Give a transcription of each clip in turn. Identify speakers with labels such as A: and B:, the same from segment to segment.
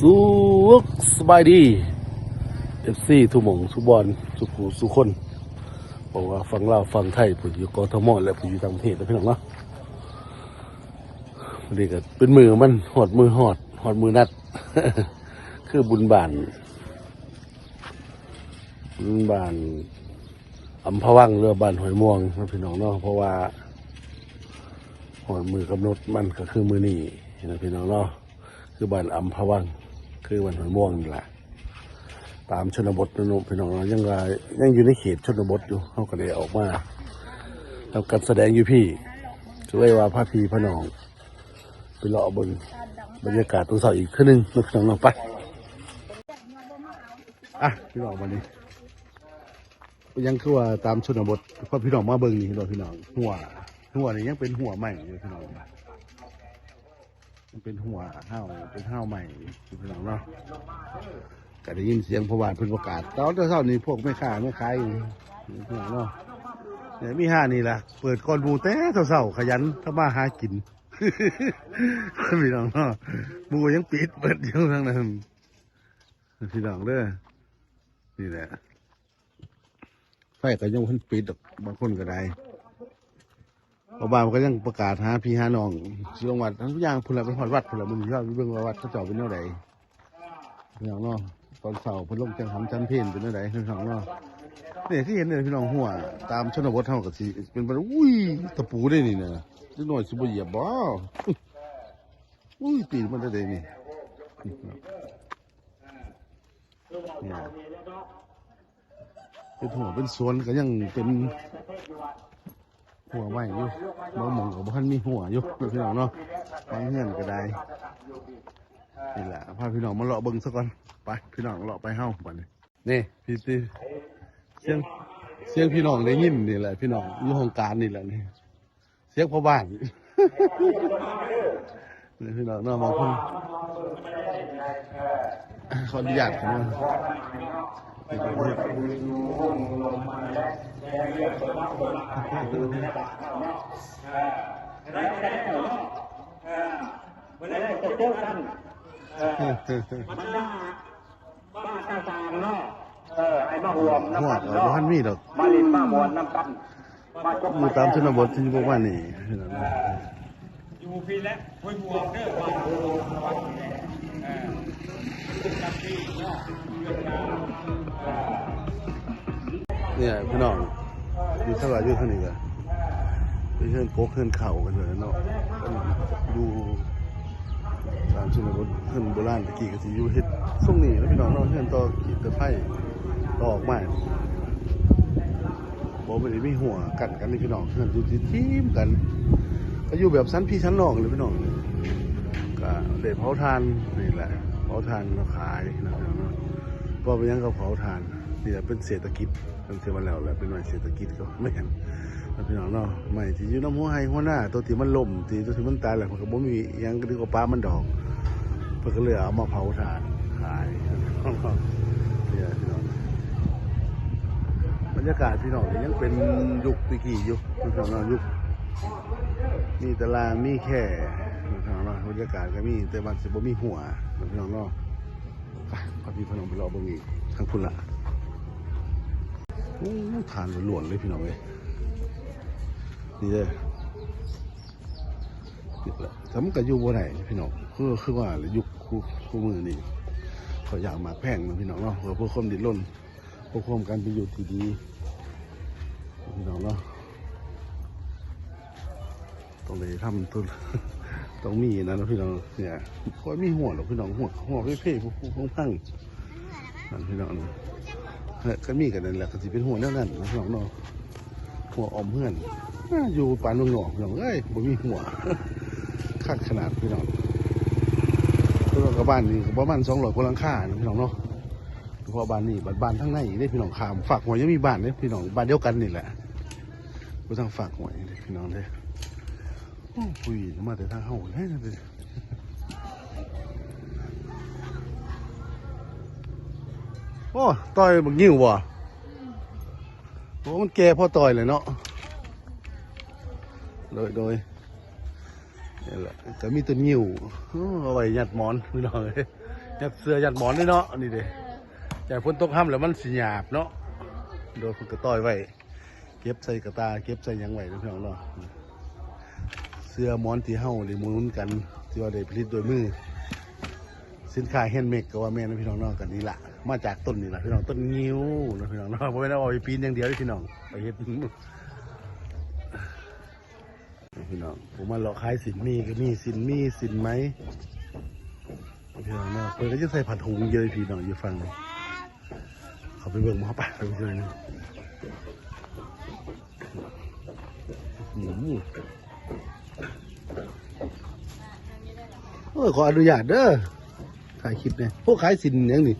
A: สุขสบายดีเอฟซีทุกหมงทุบอลทุกผู้ทุคนบอกว่าฟังลาวฟังไทยผู้อยู่กทมและผู้อยู่ต่างประเทศนะพี่น้องเนาะวันนี้ก็เป็นมือมันหอดมือหอดหอดมือนัด คือบุญบานบุญบานอัมพวังเรือบานหอยม่วงนะพี่น้องเนาะเพราะว่าหอดมือกำหนดมันก็คือมือนี่นะพี่น้องเนาะคือบ้านอัมพวัง คือบ้านหอยม่วงนี่แหละตามชนบทนะนุพี่น้องเรายังว่ายังอยู่ในเขตชนบทอยู่เขาก็เลยออกมาทำการแสดงอยู่พี่ช่วยว่าพระพีพระนองไปเลาะบนบรรยากาศตรงเสาอีกขึ้นนึ่งนึกน้องเราไปอะพี่น้องมาดิยังคือว่าตามชนบทพระพี่น้องมาเบิ่งนี่เราะพี่น้องหัวหัวนี่ยังเป็นหัวใหม่อยู่พี่น้อง มันเป็นหัวเห้าเป็นเห้าใหม่อยู่พี่น้องเนาะก็ได้ยินเสียงพระบาทเพิ่นประกาศตอนเช้านี้พวกไม่ค้าไม่ขายอยู่พี่น้องเนาะเนี่ยมีห้านี่ล่ะ เปิดก่อนหมูแต่เช้าๆขยันทำมาหากินพี่น้องเนาะหมูยังปิดเปิดอยู่ทั้งนั้นพี่น้องเด้อนี่แหละไฟก็ยังเพิ่นปิดดอกบางคนก็ได้ ชาบ้านมันก็ยังประกาศหาพี่หาน้องสิลงวัดทั้งทุกอย่างพุ่นละเป็นหอดวัดพุ่นละมึงยอดเบิ่งว่าวัดเขาเจ้าเป็นแนวใดพี่น้องเนาะตอนเสาร์พิ่นลงจังหำจันเพลนเป็นแนวใดพี่น้องเนาะนี่ยที่เห็นเนี่ยพี่น้องหัวตามชนบทเท่ากับสิเป็นไปอุ้ยตะปูได้นี่นะนิดหน่อยสิบเหยียบบ่อุ้ยปีมันได้นี่เนี่ยเป็นหัวเป็นสวนก็ยังเป็น หัวใหม่อยู่บางหมองกับบ้านมีหัวอยู่พี่น้องเนาะบางเงื่อนก็ได้นี่แหละพาพี่น้องมาเลาะเบิ้งซะก่อนไปพี่น้องเลาะไปเฮ้าบัดนี้นี่พี่ตีเสียงเสียงพี่น้องได้ยินนี่แหละ พี่น้องอยู่ห้องการนี่แหละนี่เสียงพ่อบ้านนี่พี่น้องเนาะบางคนขออนุญาตครับ ว่า
B: วันนี้จะเที่ยวกันเออมันน่าบ้าตาตาเนาะเออไอ้มาหวง
A: หัว
B: น้ำกัน
A: กับ
B: เนาะ
A: บ้านมีดอก
B: มาลินมามวนน้ำกันมาจบ
A: อยู่ตามชนบทที่พวกว่านี่พี่น้องนาะ
C: อยู่ฟินและห้วยบวงเด้อบ้านโป่งวัดแหล่เออจับที่เนเรื่องราว
A: เนี่ยพี่น้อง อยู่สลายอยู่เท่านี้กันไปเชิญโก๊กเชิญเข่ากันเลยเนาะดูตามชนบทเชิญโบราณตะกี้ก็สิอยู่เฮ็ดส่งนี่แล้วพี่น้องเนาะเชิญต่อกีดตะไคร้ต่อออกมาบ่ไม่ได้มีหัวกันกันนี่พี่น้องเชิญอยู่ที่ทีมกัน ก็อยู่แบบชั้นพี่ชั้นน้องเลยพี่น้องก็ได้เผาทานนี่แหละเผาทานมาขายนะพี่น้องเนาะก็เป็นยังกับเผาทาน นี่แหละเป็นเศรษฐกิจเป็นเทวันแล้วแหละเป็นหน่วยเศรษฐกิจก็ไม่เห็นแล้วพี่น้องเนาะไม่ที่อยู่น้ำหัวไห้หัวหน้า ตัวที่มันล่มที่ตัวที่มันตายแหละมันก็บ่มียังก็ดีกว่าปลามันดอกเพื่อก็เลยเอามาเผาทานขายเนี่ยพี่น้องบรรยากาศพี่น้องยังเป็นยุคตะกี้อยู่พี่น้องเนาะยุคมีตารางมีแค่พี่น้องเนาะบรรยากาศก็มีแต่วันสิบ่มีหัวพี่น้องเนาะไปพาพี่พน้องไปรอเบิ่งอีกทางพุ่นละ โอ้ทานหลวนเลยพี่น้องเอ้ยนี่เด้อและแต่มันก็อยู่บ่ได้พี่น้องคือคือว่ายุคคู่คู่มือนี่เขาอยากมาแพงนะพี่น้องเนาะเพื่อเพื่อความดิ้นรนพื่อความการเป็นอยู่ที่ดีพี่น้องเนาะต้องเลยทำต้นต้องมีนะนะพี่น้องเนี่ยคอยมีหัวหรอกพี่น้องหัวหัวเพ่ๆพวกพวกพังนั่นพี่น้องนะ เฮ้ยก็มีกันนั่นแหละก็สิเป็นหัวแนวนั้นนะพี่น้องเนาะหัวอมเพื่อนอยู่ปานเมืองนอกพี่น้องเอ้ยบ่มีหัวคักขนาดพี่น้องพี่น้องกับบ้านนี่ก็ประมาณสองร้อยกว่าหลังคาพี่น้องเนาะเฉพาะบ้านนี่บ้านบ้านทั้งในนี่พี่น้องขามฝากหัวยังมีบ้านเนี่ยพี่น้องบ้านเดียวกันนี่แหละก็ทางฝากหัวพี่น้องเด้อโอ้ยมาแต่ทางเฮาเลยนะเด้อ โอ้ต่อยบักยิ้วบ่โอ้มันแก่พอต่อยเลยเนาะโดยโดยนี่แหละก็มีตัวยิ้วเอาไว้ยัดหมอนพี่น้องเลยยัดเสื้อยัดหมอนด้วยเนาะนี่เด้แต่ฝนตกห้ำแล้วมันสิหยาบเนาะโดยคนกระต้อยไว้เก็บใส่กระตาเก็บใส่ยังไว้นะพี่น้องเนาะเสื้อหมอนที่เฮาได้หมุนกันที่ว่าได้ผลิตโดยมือสินค้าแฮนด์เมดก็ว่าแม่นะพี่น้องเนาะกันนี่ละ มาจากต้นนี่แหละพี่น้องต้นงิ้วนะพี่น้องเนาะเพราะไม่ได้เอาไปปีนอย่างเดียวเลยพี่น้องไปเฮ็ดพี่น้องผมมาเลาะขายสินมีก็มีสินมีสินไหมพี่น้องเนาะเพิ่นก็จะใส่ผัดหุงเยอะพี่น้องอยู่ฟังเลยเขาไปเบิ่งหมอป่ะไปเบิ่งนะอืมเออขออนุญาตเด้อถ่ายคลิปเนี่ยพวกขายสินหยังนี่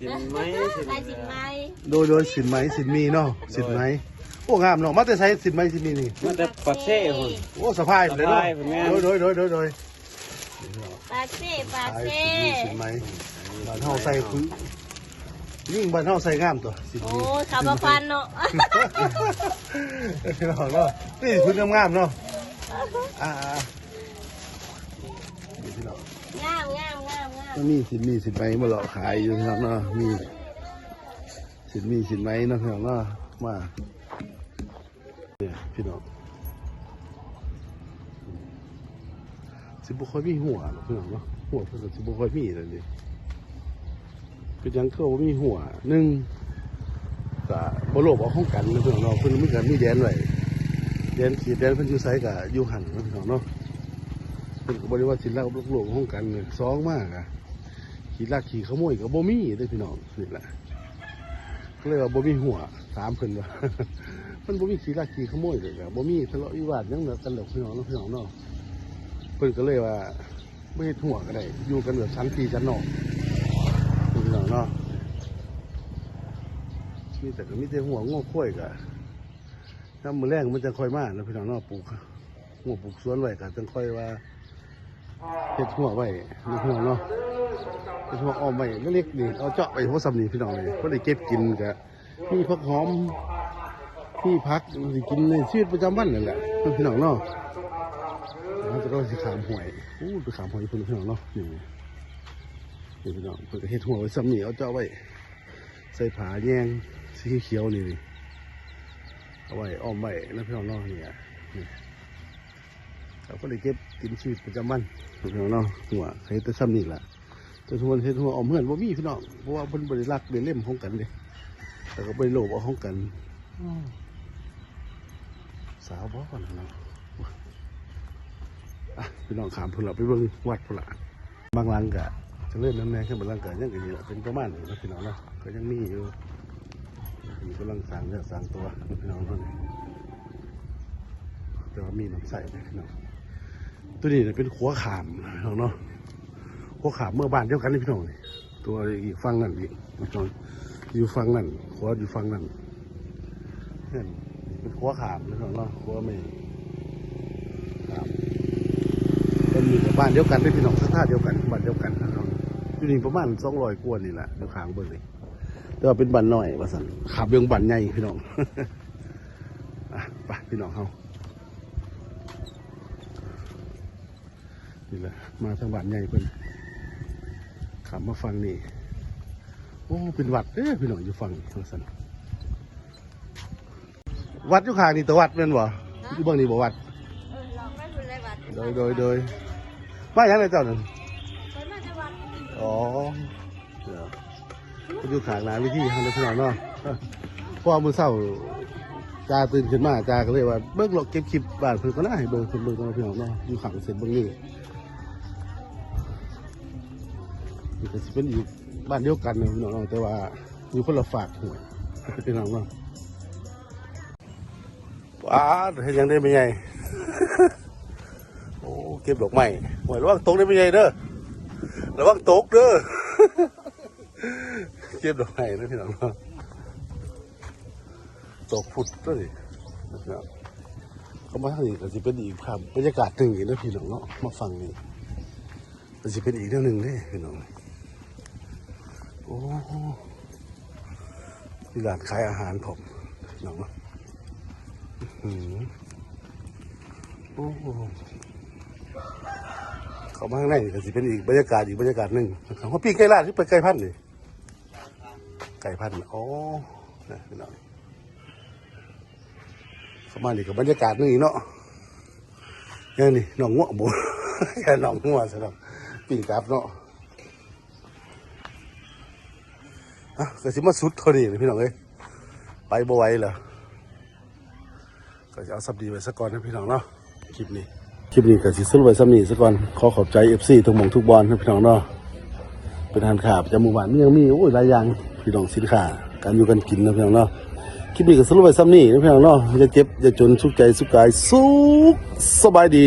C: สินไหมสิน
D: ใครสินไหม
A: โดยโดยสินไหมสินมีเนาะสินไหมโอ้งามเนาะมาแต่ใช้สินไหมสินมีนี่
C: มันจะปักเซ่คน
A: โอ้สะพายเลยเนาะ
C: สะพายผมแม่น
A: โดยโดยโดยโดยโดย
D: ปากเซ่ปาก
A: ขาย
D: เซ่
A: สินมีสินไหมบ้านเฮาใส่คือยิ่งบ้านเฮาใส่งามตัวสิน
D: โอ้
A: มี
D: ขับมาฟันเนาะ
A: พี่น้องเนาะนี่พื้นงามๆเนาะอ่าๆนี่พี่น้อง
D: งามงาม งามงาม
A: มันมีสินมีสินไหมมาหลอกขายอยู่พี่น้องเนาะมีสินมีสินไหมเนาะพี่น้องเนาะมาเนี่ยพี่น้องสิบุคอยมีหัวหรอกพี่น้องเนาะหัวเพื่อนสิบุคอยมีเลยนี่คือยังเขาว่ามีหัวหนึ่งก็บโลบเอาห้องกันนะพี่น้องเนาะเพิ่อนมีกันมีแดนไว้แดนขีดแดนเพิ่อนอยู่ไสกับอยู่หันนะพี่น้องเนาะเพิ่นบริวารสินลักกับโลกๆห้องกันเนี่ยสองมากอะ ขีดลักขี่ขโมยกับบ่มีเด้พี่น้องนี่แหละก็เลยว่าบ่มีหัวถามเพิ่นว่ามันบ่มีขีดลักขี่ขโมยเลยอะบ่มีทะเลาะวิวาทยังเหลือกันหรอกพี่น้องพี่น้องเนาะเพิ่นก็เลยว่าไม่หัวก็ได้อยู่กันแบบชั้นพี่ชั้นนอกพี่น้องเนาะมีแต่ก็มีแต่หัวงอกข้อยกะถ้ามือแรงมันจะค่อยมากนะพี่น้องเนาะปลูกหัวปลูกสวนไว้ก็จังค่อยว่า เฮ็ดหัวไว้นี่พี่น้องเนาะเฮ็ดหัวอ้อมไว้เล็กๆนี่เอาเจาะไปหัวสำนีพี่น้องเลยก็ได้เก็บกินกะมีผักหอมมีพักสิกินในชีวิตประจำวันนั่นแหละพี่น้องเนาะเราจะก็สิขามหวยอู้ไปขามหวยพี่น้องเนาะนี่นี่พี่น้องเพิ่นก็เฮ็ดหัวไว้ซ้ำนี่เอาเจ้าไว้ใส่ผาแยงสีเขียวนี่นี่เอาไว้อ้อมไว้นะพี่น้องเนาะนี่อะนี่ เราก็เลยเก็บกินชีวิตประจำวันพี่น้องเนาะหัวเฮ็ดแต่ซ้ำนี่แหละแต่ทุกคนเฮ็ดหัวออมเพื่อนบ่ามีพี่น้องเพราะว่าเพิ่นบริรักเรียนเล่มของกันเด้แต่ก็บริโลภเอาของกันสาวบ่ก่อนนะเนาะอะพี่น้องขามพุ่นละไปเบิ่งวัดพุ่นละบางหลังกะจะเล่นน้ำแน่ขึ้นบางหลังกะยังก็อยู่ละเป็นประมาณนี้นะพี่น้องเนาะก็ยังมีอยู่มีกำลังสร้างเนื้อสร้างตัวพี่น้องเนาะแต่ว่ามีน้ำใสนะพี่น้อง ตัวนี้เป็นขัวขามนะพี่น้องเนาะขัวขามเมื่อบ้านเดียวกันนี่พี่น้องนี่ตัวอีกฝั่งนั่นอีกพี่น้องอยู่ฝั่งนั่นขัวอยู่ฝั่งนั่นเห็นเป็นขัวขามนะพี่น้องเนาะขัวไม่ขามเป็นอยู่กับบ้านเดียวกันได้พี่น้องสถาเดียวกันบ้านเดียวกันนะครับอยู่นี่ประมาณสองร้อยกว่านี่แหละอยู่ข้างเบิ่งเลยแต่ว่าเป็นบ้านน้อยว่าสันขับเบียงบ้านใหญ่พี่น้องอะไปพี่น้องเขา นี่แหละมาทางบ้านใหญ่เพิ่นขับมาฟังนี่ โอ้ เป็นวัดเด้อพี่น้องอยู่ฟังว่าสันวัดอยู่ข้างนี่แตัววัดเป็นบ่อยู่เบิ่งนี่บ่วัด
D: เออลองไม่คุณเลยวัด
A: โดย โดย โดยมาอย่างไรเจ้าหนึ่ง
D: คนมาจะวัด
A: อ๋อเดี๋ยวไปดูขางหนาวิธีทางพี่น้องเนาะพอมือเศร้าจาตื่นขึ้นมาจาก็เลยว่าเบิกหลอกเก็บคลิปบ้านเพิ่นก็น่าให้เบิ่งเพิ่นเบิ่งตอนพี่น้องเนาะอยู่ขังเสร็จเบิ่งนี่ นี่ก็สิเป็นอีกบ้านเดียวกันนะพี่น้องแต่ว่าอยู่คนละฝากหวยพี่น้องเนาะว้าเห็นยังได้ไม่ใหญ่โอ้เก็บดอกไม้หวยระวังตกได้ไม่ใหญ่เด้อระวังตกเด้อเก็บดอกไม้นะพี่น้องเนาะตกฟุดเลยนะครับเขามาทางนี้ก็จะเป็นอีกภาพบรรยากาศหนึ่งอีกนะพี่น้องเนาะมาฟังนี่ก็จะเป็นอีกเรื่องหนึ่งเลยพี่น้อง อ้ที่ร้านขายอาหารผมพี่น้องเนาะอื้อหือโอ้เข้ามาข้างในก็สิเป็นอีกบรรยากาศอีกบรรยากาศหนึ่งเขาปีไก่ลาดที่ไปไก่พันธุ์นี่ไก่พันธุ์อ๋อนะพี่น้องเข้ามานี่กับบรรยากาศนึงอีกเนาะนี่นี่หนองงัวบุแค่หนองงัวสำหรับปีกับเนาะ อะก็สิมาสุดเท่านี้เลยพี่น้องเอ้ยไปบ่ไหวเหรอก็จะเอาสับดีไว้สักก่อนนะพี่น้องเนาะคลิปนี้คลิปนี้ก็สิสรุปไว้ซ้ำนี้ซะก่อนขอขอบใจ FC ทุกหมองทุกบอลนะพี่น้องเนาะเป็นทานข่าวประจำหมู่บ้านมียังมีโอ้ยหลายอย่างพี่น้องสินค้าการอยู่กันกินนะพี่น้องเนาะคลิปนี้ก็สรุปไว้ซ้ำนี้นะพี่น้องเนาะอย่าเจ็บอย่าจนสุขใจสุขกายสุขสบายดี